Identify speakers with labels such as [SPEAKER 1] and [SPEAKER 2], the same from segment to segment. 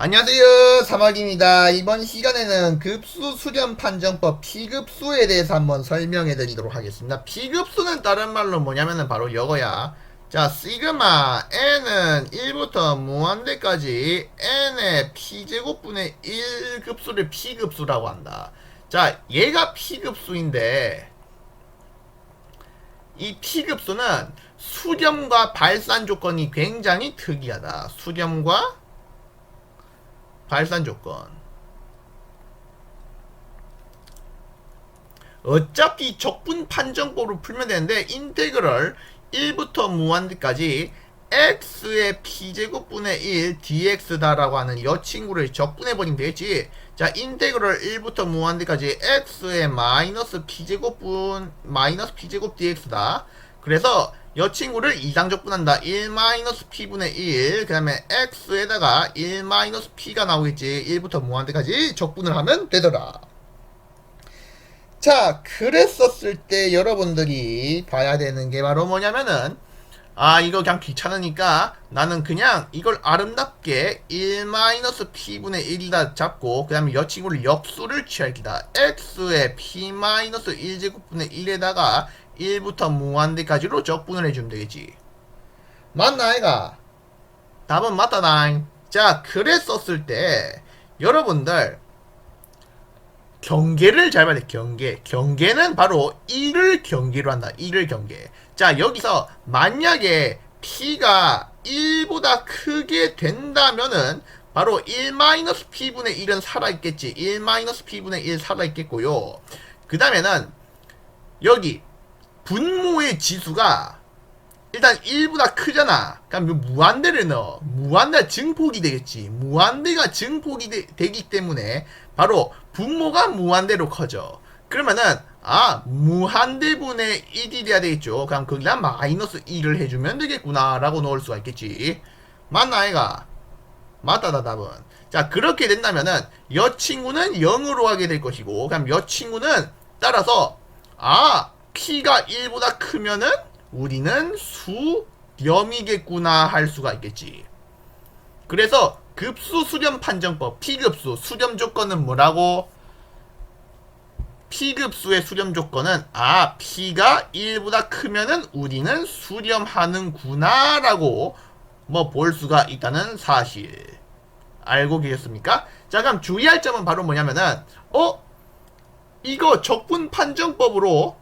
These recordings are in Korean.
[SPEAKER 1] 안녕하세요. 사막입니다. 이번 시간에는 급수 수렴 판정법 피급수에 대해서 한번 설명해 드리도록 하겠습니다. 피급수는 다른 말로 뭐냐면은 바로 이거야. 자 시그마 n은 1부터 무한대까지 n의 p제곱분의 1급수를 피급수라고 한다. 자 얘가 피급수인데 이 피급수는 수렴과 발산 조건이 굉장히 특이하다. 수렴과 발산 조건. 어차피 적분 판정법으로 풀면 되는데 인테그럴 1부터 무한대까지 x의 p제곱분의 1 dx다라고 하는 이 친구를 적분해버리면 되겠지 자 인테그럴 1부터 무한대까지 x의 마이너스 p제곱분 마이너스 p제곱 dx다 그래서 이 친구를 이상적 분한다. 1 마이너스 p분의 1 그 다음에 x에다가 1 마이너스 p가 나오겠지. 1부터 무한대까지 적분을 하면 되더라. 자 그랬었을 때 여러분들이 봐야 되는 게 바로 뭐냐면은 아 이거 그냥 귀찮으니까 나는 그냥 이걸 아름답게 1-p분의 1이다 잡고 그 다음에 이 친구를 역수를 취할 기다. x의 p-1제곱분의 1에다가 1부터 무한대까지로 적분을 해주면 되겠지. 맞나 아이가? 답은 맞다다잉. 자 그랬었을 때 여러분들 경계를 잘 봐야 돼 경계. 경계는 바로 1을 경계로 한다 1을 경계. 자 여기서 만약에 p가 1보다 크게 된다면은 바로 1-p분의 1은 살아있겠지. 1-p분의 1 살아있겠고요. 그 다음에는 여기 분모의 지수가 일단 1보다 크잖아. 그럼 무한대를 넣어. 무한대 증폭이 되겠지. 무한대가 증폭이 되, 기 때문에 바로 분모가 무한대로 커져. 그러면은 아 무한대분의 1이 돼야 되겠죠. 그럼 거기다 마이너스 1을 해주면 되겠구나 라고 넣을 수가 있겠지. 맞나 아이가? 맞다다 답은. 자 그렇게 된다면은 여 친구는 0으로 하게 될 것이고 그럼 여 친구는 따라서 아 P가 1보다 크면은 우리는 수렴이겠구나 할 수가 있겠지 그래서 급수 수렴 판정법 P급수 수렴 조건은 뭐라고? P급수의 수렴 조건은 아 P가 1보다 크면은 우리는 수렴하는구나 라고 뭐 볼 수가 있다는 사실 알고 계셨습니까? 자 그럼 주의할 점은 바로 뭐냐면은 어? 이거 적분 판정법으로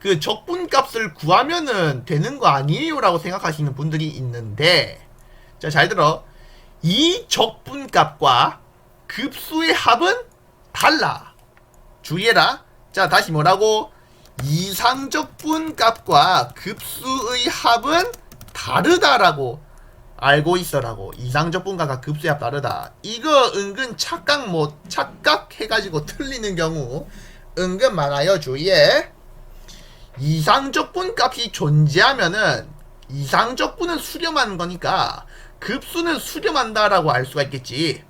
[SPEAKER 1] 그 적분 값을 구하면은 되는 거 아니에요? 라고 생각하시는 분들이 있는데 자 잘 들어. 이 적분 값과 급수의 합은 달라. 주의해라. 자 다시 뭐라고? 이상적분 값과 급수의 합은 다르다라고 알고 있어라고. 이상적분값과 급수의 합 다르다. 이거 은근 착각 뭐 착각해가지고 틀리는 경우 은근 많아요. 주의해 이상적 분 값이 존재하면은 이상적 분은 수렴하는 거니까 급수는 수렴한다라고 알 수가 있겠지.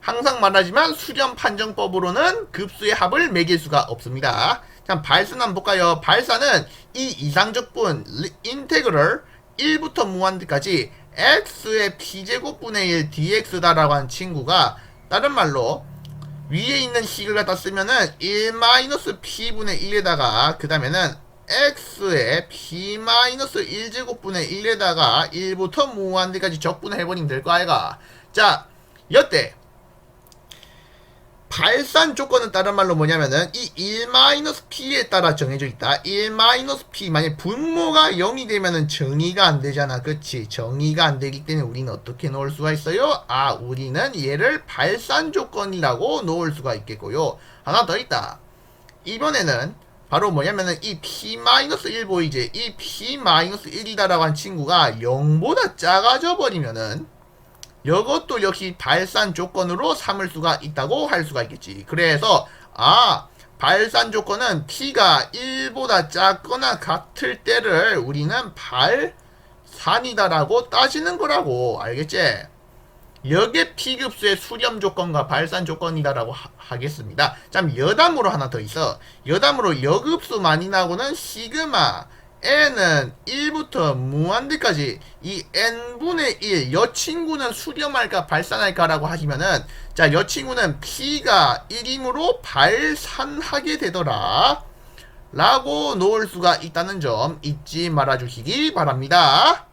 [SPEAKER 1] 항상 말하지만 수렴 판정법으로는 급수의 합을 매길 수가 없습니다. 자, 발산 한번 볼까요? 발산은 이 이상적분 인테그럴 1부터 무한대까지 x의 p제곱분의 1 dx다라고 한 친구가 다른 말로 위에 있는 식을 갖다 쓰면은 1-p분의 1에다가 그 다음에는 x의 p-1제곱분의 1에다가 1부터 무한대까지 적분을 해버리면 될 거 아이가. 자 여태 발산 조건은 다른 말로 뭐냐면은 이 1-p에 따라 정해져 있다. 1-p 만약 분모가 0이 되면은 정의가 안 되잖아. 그치? 정의가 안 되기 때문에 우리는 어떻게 놓을 수가 있어요? 아 우리는 얘를 발산 조건이라고 놓을 수가 있겠고요. 하나 더 있다. 이번에는 바로 뭐냐면은 이 p-1 보이지? 이 p-1이다라고 한 친구가 0보다 작아져 버리면은 이것도 역시 발산 조건으로 삼을 수가 있다고 할 수가 있겠지. 그래서 아 발산 조건은 p가 1보다 작거나 같을 때를 우리는 발산이다라고 따지는 거라고 알겠지? 여기에 P급수의 수렴 조건과 발산 조건이다라고 하, 겠습니다 참 여담으로 하나 더 있어. 여담으로 여급수 많이 나오는 시그마 n은 1부터 무한대까지 이 n분의 1 여친구는 수렴할까 발산할까라고 하시면은 자 여친구는 p가 1이므로 발산하게 되더라 라고 놓을 수가 있다는 점 잊지 말아 주시기 바랍니다.